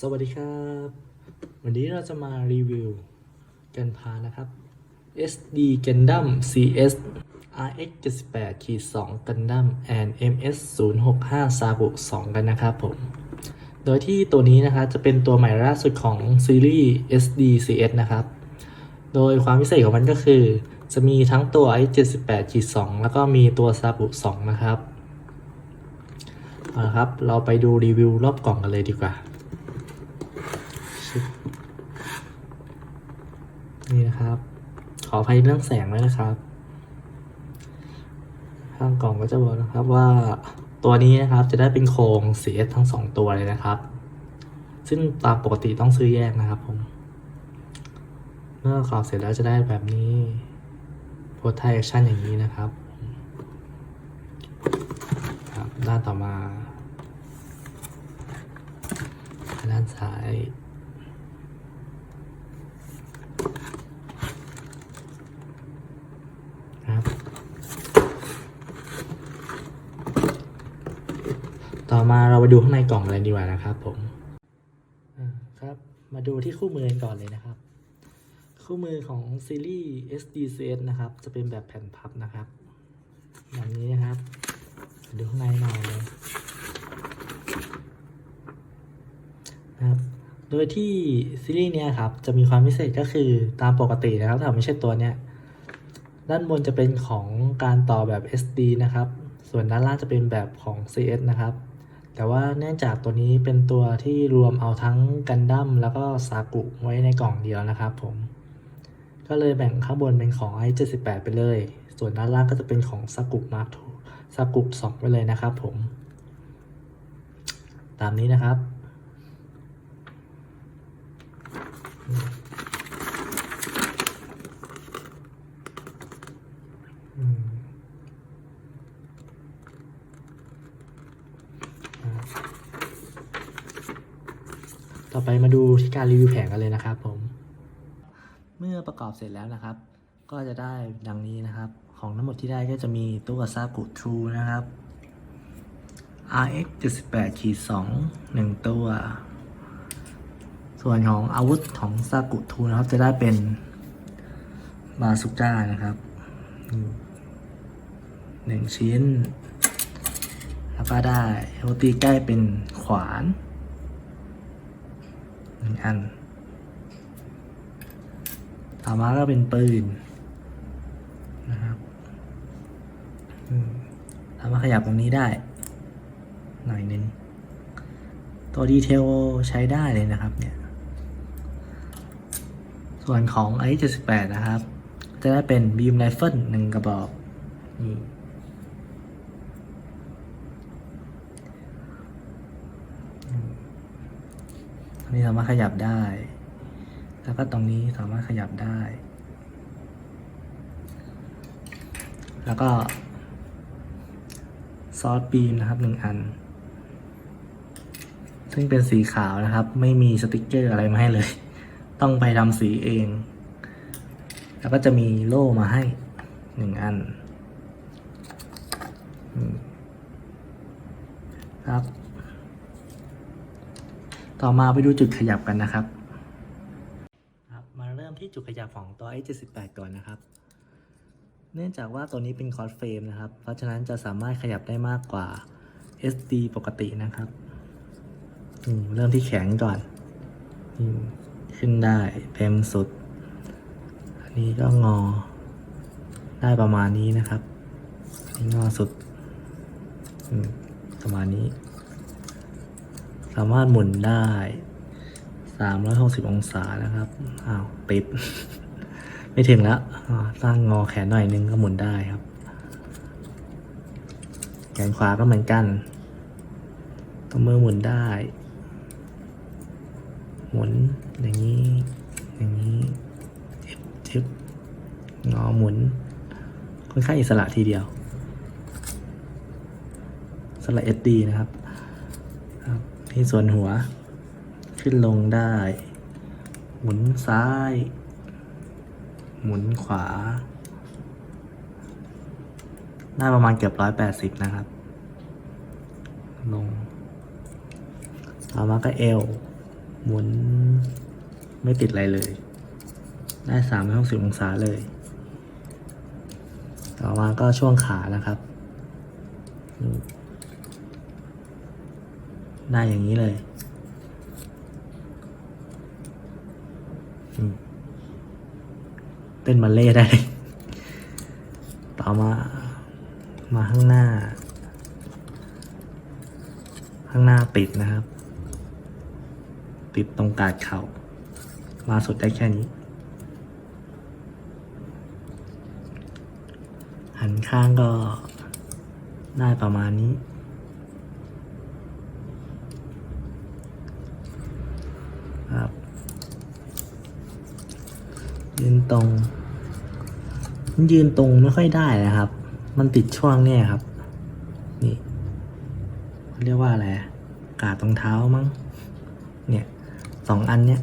สวัสดีครับ วันนี้เราจะมารีวิวกันพานะครับ SD Gundam CS RX 78ขีด2 Gundam and MS 065 Sabu 2กันนะครับผม โดยที่ตัวนี้นะครับจะเป็นตัวใหม่ล่าสุดของซีรีส์ SD CS นะครับ โดยความพิเศษของมันก็คือ จะมีทั้งตัว RX 78ขีด2แล้วก็มีตัว Sabu 2นะครับเอาละครับ เราไปดูรีวิวรอบกล่องกันเลยดีกว่า นี่นะครับ ขออภัยเรื่องแสงด้วยนะครับ ข้างกล่องก็จะบอกนะครับว่าตัวนี้นะครับจะได้เป็นโครง CS ทั้งสองตัวเลยนะครับ ซึ่งตามปกติต้องซื้อแยกนะครับผม เมื่อขอบเสร็จแล้วจะได้แบบนี้โพสไทแอคชั่นอย่างนี้นะครับครับ ด้านต่อมา ด้านซ้าย ครับ ต่อ มาเราไปดูข้างในกล่องเลยดีกว่านะครับผมอ่าครับ มาดูที่คู่มือกันก่อนเลยนะครับ คู่มือของซีรีส์ SDCS นะครับ จะเป็นแบบแผ่นพับนะครับแบบนี้นะครับดูข้างในหน่อยเลยนะครับ โดยที่ซีรีส์เนี้ยครับ จะมีความพิเศษก็คือตามปกตินะครับ ถ้าไม่ใช่ตัวเนี้ย ด้านบนจะเป็นของการต่อแบบ SD นะครับ ส่วนด้านล่างจะเป็นแบบของ CS นะครับ แต่ว่าเนื่องจากตัวนี้เป็นตัวที่รวมเอาทั้งกันดั้มแล้วก็ซากุไว้ในกล่องเดียวนะครับผม ก็เลยแบ่งข้างบนเป็นของ i78 ไปเลย ส่วนด้านล่างก็จะเป็นของซากุมาร์คซากุ2ไปเลยนะครับผม ตามนี้นะครับ อืมอ่า ต่อไปมาดูที่การรีวิวแผงกันเลยนะครับผม เมื่อประกอบเสร็จแล้วนะครับ ก็จะได้ดังนี้นะครับ ของทั้งหมดที่ได้ก็จะมีตัวซากุทรูนะครับ RX 78ขีด2 1 ตัว ส่วนของอาวุธของซากุทูนะครับ จะได้เป็นบาสุก้านะครับหนึ่งชิ้น แล้วก็ได้โรตีใกล้เป็นขวาน งอัน ต่อมาก็เป็นปืนนะครับสามารถขยับตรงนี้ได้ หน่อยนึง ตัวดีเทลใช้ได้เลยนะครับเนี่ย ส่วนของ i 7 8นะครับ จะได้เป็นบีมไรเฟิลหนึ่งกระบอกนี่อืมอั นนี้สามารถขยับได้ แล้วก็ตรงนี้สามารถขยับได้ แล้วก็ซอสบีมนะครับหนึ่งอัน ซึ่งเป็นสีขาวนะครับ ไม่มีสติกเกอร์อะไรมาให้เลย ต้องไปทำสีเอง แล้วก็จะมีโล่มาให้หนึ่งอัน ครับ ต่อมาไปดูจุดขยับกันนะครับ มาเริ่มที่จุดขยับของตัว i78 ก่อนนะครับ เนื่องจากว่าตัวนี้เป็นคอร์สเฟรมนะครับ เพราะฉะนั้นจะสามารถขยับได้มากกว่า SD ปกตินะครับเริ่มที่แขนก่อน ขึ้นได้เต็มสุด อันนี้ก็งอ ได้ประมาณนี้นะครับนี่งอสุด ประมาณนี้ สามารถหมุนได้ 360 องศานะครับ อ้าว ติด ไม่ถึงแล้วอ่าตั้งงอแขนหน่อยนึงก็หมุนได้ครับ แขนขวาก็เหมือนกันตัวมือหมุนได้ หมุนอย่างนี้ อย่างนี้ทิบทิบงอหมุนค่อนข้างอิสระทีเดียวสละเอสดีนะครับ ที่ส่วนหัว ขึ้นลงได้ หมุนซ้าย หมุนขวา ได้ประมาณเกือบร้อยแปดสิบนะครับ ลงต่อมาก็เอวหมุนไม่ติดอะไรเลย ได้สามร้อยหกสิบองศาเลย ต่อมาก็ช่วงขานะครับ ได้อย่างนี้เลยเต้นบัลเล่ได้ ต่อมา มาข้างหน้า ข้างหน้าปิดนะครับ ปิดตรงกาดเข่ามาสุดได้แค่นี้ หันข้างก็ได้ประมาณนี้ ครับ ยืนตรง ยืนตรงไม่ค่อยได้นะครับ มันติดช่วงเนี่ยครับ นี่เรียกว่าอะไรกาดตรงเท้ามั้ง เนี่ยสองอันเนี้ย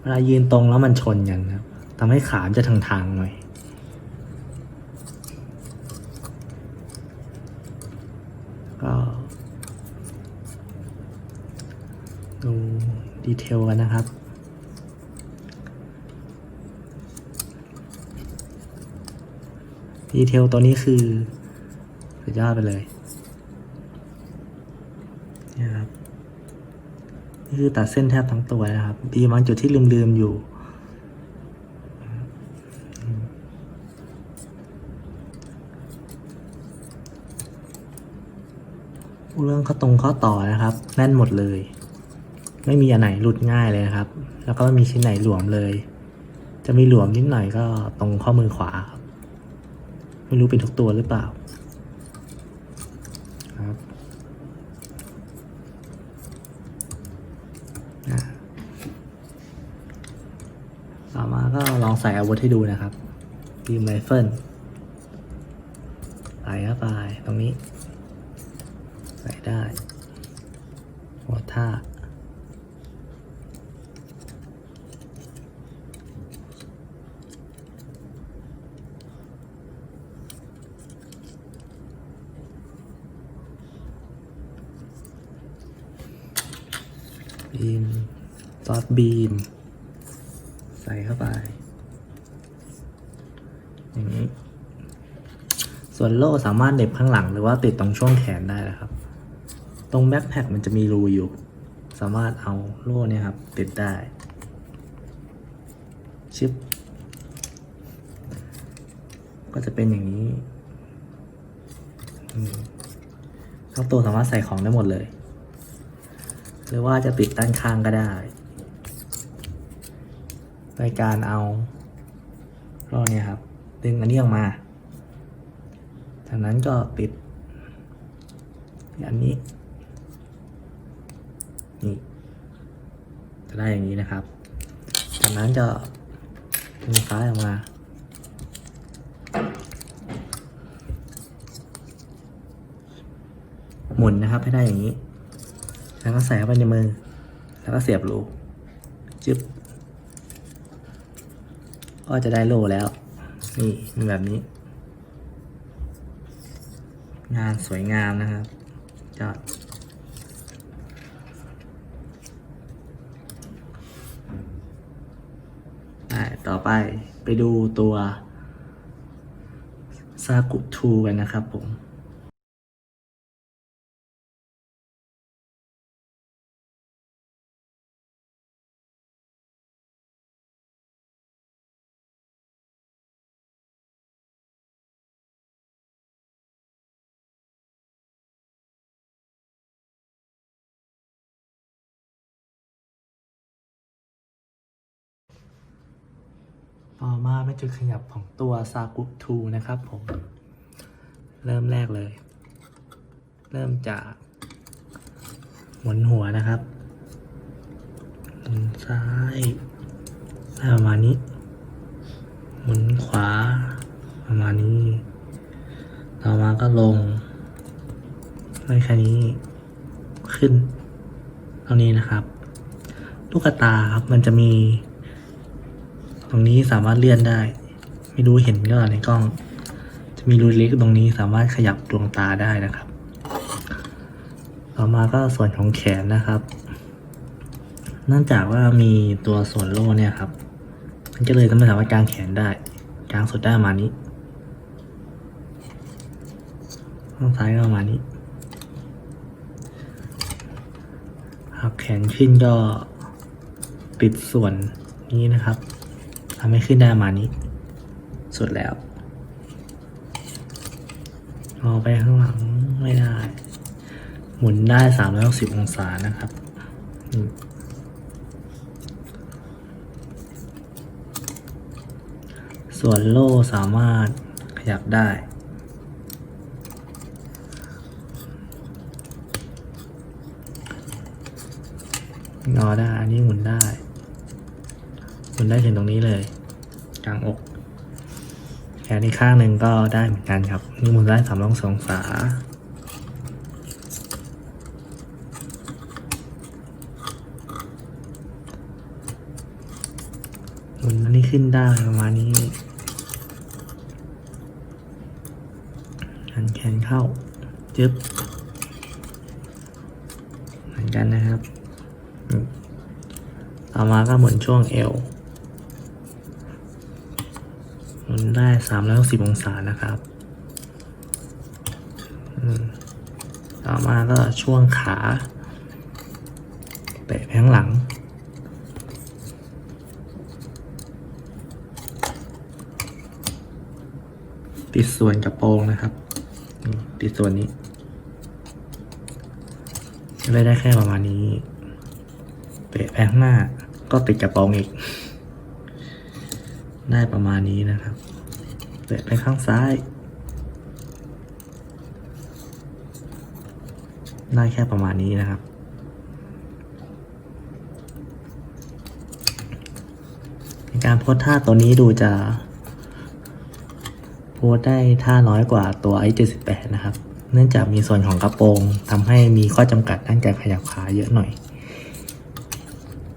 เวลายืนตรงแล้วมันชนกันครับทำให้ขามจะทางๆหน่อยก็ดูดีเทลกันนะครับ ดีเทลตัวนี้คือสุดยอดไปเลยนี่ครับนี่คือตัดเส้นแทบทั้งตัวนะครับมีบางจุดที่ลืมๆอยู่เรื่องข้อตรงข้อต่อนะครับ แน่นหมดเลย ไม่มีอันไหนหลุดง่ายเลยนะครับ แล้วก็ไม่มีชิ้นไหนหลวมเลย จะมีหลวมนิดหน่อยก็ตรงข้อมือขวาครับ ไม่รู้เป็นทุกตัวหรือเปล่าครับต่อมาก็ลองใส่อาวุธให้ดูนะครับบีมไรเฟิลใส่เข้าไปตรงนี้ ใส่ได้หัวท่า บีมซอสบีมใส่เข้าไป อย่างนี้ ส่วนโล่สามารถเหน็บข้างหลังหรือว่าติดตรงช่วงแขนได้นะครับ ตรงแบ็คแพคมันจะมีรูอยู่ สามารถเอาโล่เนี่ยครับ ติดได้ ชิป ก็จะเป็นอย่างนี้ทั้งตัวสามารถใส่ของได้หมดเลย หรือว่าจะปิดด้านข้างก็ได้โดยการเอาล่อเนี่ยครับ ดึงอันนี้ออกมา จากนั้นก็ปิดอันนี้ นี่ จะได้อย่างนี้นะครับ จากนั้นจะดึงซ้ายออกมา หมุนนะครับให้ได้อย่างนี้ แล้วก็ใส่เข้าไปในมือ แล้วก็เสียบรูจึ๊บ ก็จะได้โลแล้ว นี่แบบนี้ งานสวยงามนะครับจอดต่อไปไปดูตัวซากุทูกันนะครับผม ต่อมาเป็นจุดขยับของตัวซากุทูนะครับผม เริ่มแรกเลย เริ่มจากหมุนหัวนะครับหมุนซ้ายประมาณนี้ หมุนขวา ประมาณนี้ ต่อมาก็ลงได้แค่นี้ขึ้น เท่านี้นะครับ ลูกตาครับมันจะมี รงนี้สามารถเลื่อนได้ ไม่รู้เห็นก็ในกล้อง จะมีรูเล็กตรงนี้สามารถขยับดวงตาได้นะครับ ต่อมาก็ส่วนของแขนนะครับเนื่องจากว่ามีตัวส่วนโล่เนี่ยครับ มันก็เลยทำให้สามารถกางแขนได้กางสุดได้ประมาณนี้ข้างซ้ายก็ประมาณนี้หักแขนขึ้นก็ปิดส่วนนี้นะครับ ทำให้ขึ้นได้มานี้ สุดแล้วเอาไปข้างหลังไม่ได้ หมุนได้360องศานะครับส่วนโล่สามารถขยับได้งอได้ อันนี้หมุนได้ หมุนได้ถึงตรงนี้เลยกลางอกแขนอีกข้างหนึ่งก็ได้เหมือนกันครับนี่มุนได้สามร้อยองศาหมุนอันนี้ขึ้นได้ประมาณนี้หันแขนเข้า จึ๊บ เหมือนกันนะครับ ต่อมาก็หมุนช่วงเอว หมุน ได้สามร้อยสิบองศานะครับต่อมาก็ช่วงขาเตะไปข้งหลัง ติดส่วนกระโปรงนะครับ ติดส่วนนี้ไม่ได้แค่ประมาณนี้เตะไปข้งหน้าก็ติดกระโปรงอีก ได้ประมาณนี้นะครับ เตะไปข้างซ้าย ได้แค่ประมาณนี้นะครับในการโพสท่าตัวนี้ดูจะ โพสได้ท่าน้อยกว่าตัว i78 นะครับ เนื่องจากมีส่วนของกระโปรงทำให้มีข้อจำกัดด้านการขยับขาเยอะหน่อย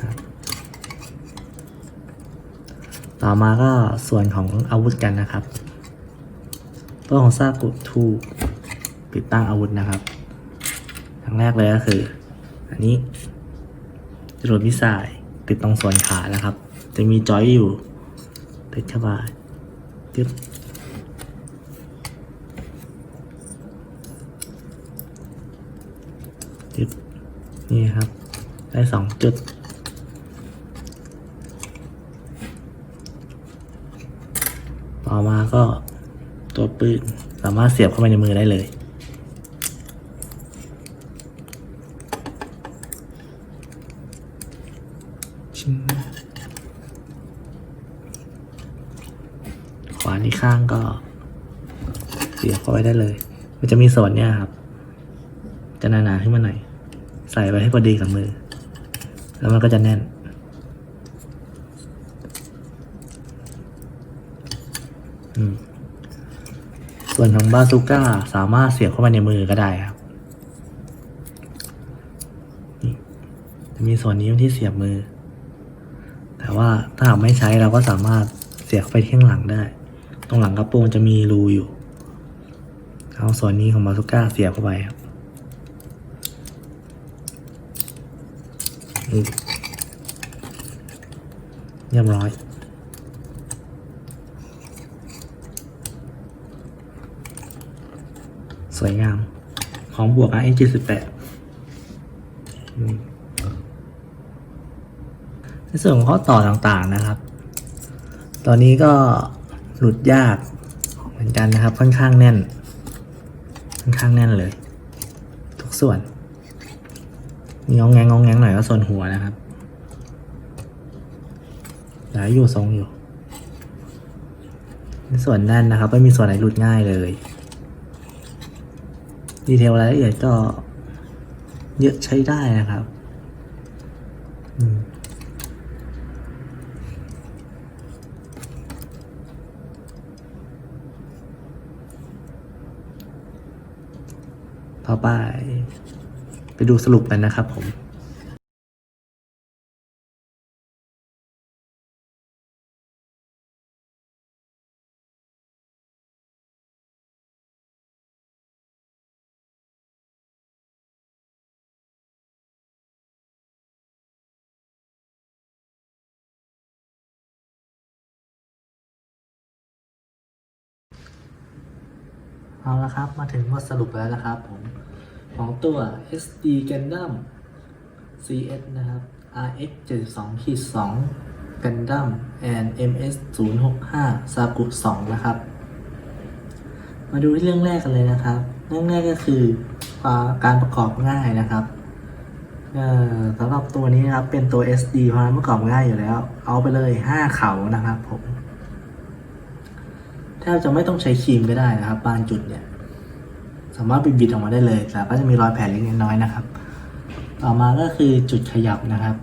ครับ ต่อมาก็ส่วนของอาวุธกันนะครับ ตัวของซากุทูติดตั้งอาวุธนะครับอย่างแรกเลยก็คือ อันนี้จรวดมิสไซล์ติดตรงส่วนขานะครับ จะมีจอยอยู่ติดเข้าไปจึ๊บจุดนี่ครับ ได้สองจุด ต่อมาก็ตัวปืนสามารถเสียบเข้าไปในมือได้เลย ขวานี่ข้างก็ เสียบเข้าไปได้เลย มันจะมีส่วนเนี้ยครับ จะหนาๆขึ้นมาหน่อย ใส่ไปให้พอดีกับมือ แล้วมันก็จะแน่น อืม ส่วนของบาซูก้าสามารถเสียบเข้าไปในมือก็ได้ครับจะมีส่วนนี้ที่เสียบมือ แต่ว่าถ้าหากไม่ใช้เราก็สามารถเสียบไปที่ข้างหลังได้ ตรงหลังกระโปรงจะมีรูอยู่ เอาส่วนนี้ของบาซูก้าเสียบเข้าไปครับนี่เรียบร้อย สวยงามพร้อมบวก RX 78อืมในส่วนของข้อต่อต่างๆนะครับ ตอนนี้ก็หลุดยากเหมือนกันนะครับ ค่อนข้างแน่น ค่อนข้างแน่นเลย ทุกส่วนมีงองแงงงองแงงหน่อยก็ส่วนหัวนะครับหลายอยู่ทรงอยู่ ในส่วนแน่นนะครับ ไม่มีส่วนไหนหลุดง่ายเลย ดีเทลรายละเอียดก็เยอะใช้ได้นะครับต่อไป ไปดูสรุปกันนะครับผม เอาละครับ มาถึงบทสรุปแล้วนะครับผม ของตัว SD Gundam CS นะครับ RX 72ขีด2 Gundam and MS 065 Saku 2นะครับ มาดูที่เรื่องแรกกันเลยนะครับ เรื่องแรกก็คือการประกอบง่ายนะครับสำหรับตัวนี้นะครับเป็นตัว SD เพราะนั้นประกอบง่ายอยู่แล้ว เอาไปเลย 5 เขานะครับผม ทบจะไม่ต้องใช้ครีมก็ได้นะครับบางจุดเนี่ย สามารถบิดบิดออกมาได้เลย แต่ก็จะมีรอยแผลเล็กน้อยนะครับ ต่อมาก็คือจุดขยับนะครับ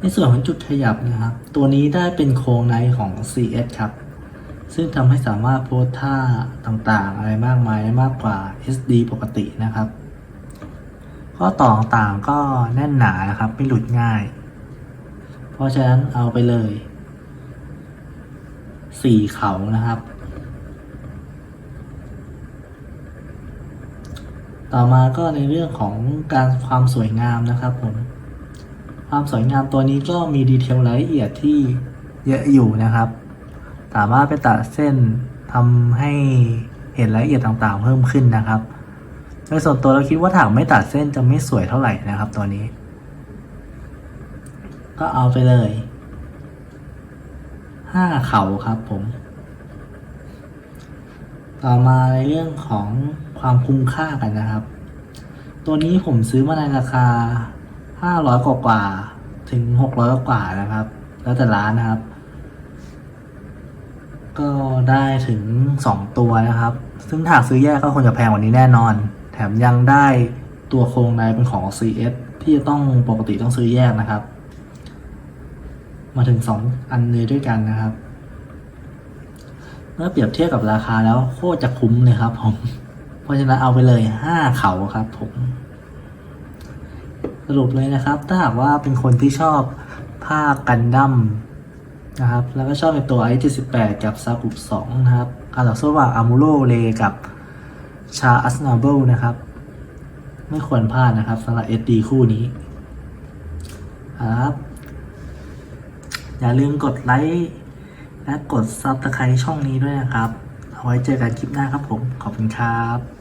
ในส่วนของจุดขยับนะครับ ตัวนี้ได้เป็นโครงในของ CS ครับ ซึ่งทำให้สามารถโพสท่าต่างๆ อะไรมากมายได้มากกว่า SD ปกตินะครับ ข้อต่อต่างก็แน่นหนานะครับ ไม่หลุดง่าย เพราะฉะนั้นเอาไปเลย สี่เขานะครับ ต่อมาก็ในเรื่องของการความสวยงามนะครับผมความสวยงามตัวนี้ก็มีดีเทลรายละเอียดที่เยอะอยู่นะครับ สามารถไปตัดเส้นทำให้เห็นรายละเอียดต่างๆ เพิ่มขึ้นนะครับ โดยส่วนตัวเราคิดว่าถังไม่ตัดเส้นจะไม่สวยเท่าไหร่นะครับตัวนี้ ก็เอาไปเลย ห้าเขาครับผม ต่อมาในเรื่องของความคุ้มค่ากันนะครับ ตัวนี้ผมซื้อมาในราคา500กว่ากว่าๆถึง600กว่าๆนะครับ แล้วแต่ร้านนะครับ ก็ได้ถึง2ตัวนะครับ ซึ่งถ้าซื้อแยกก็ควรจะแพงกว่านี้แน่นอน แถมยังได้ตัวโครงในเป็นของ CS ที่จะต้องปกติต้องซื้อแยกนะครับ มาถึง 2 อันเลยด้วยกันนะครับ เมื่อเปรียบเทียบกับราคาแล้วโคตรจะคุ้มเลยครับผม เพราะฉะนั้นเอาไปเลยห้าเขาครับผม สรุปเลยนะครับ ถ้าหากว่าเป็นคนที่ชอบภากันดั้มนะครับ แล้วก็ชอบในตัว i 7 8 กับซากุ2นะครับการต่อสู้ระหว่างอามูโรเลกับชาอัสนาเบิลนะครับ ไม่ควรพลาดนะครับสำหรับ SD คู่นี้ครับ อย่าลืมกดไลค์และกดซับสไครต์ช่องนี้ด้วยนะครับ เอาไว้เจอกันคลิปหน้าครับผม ขอบคุณครับ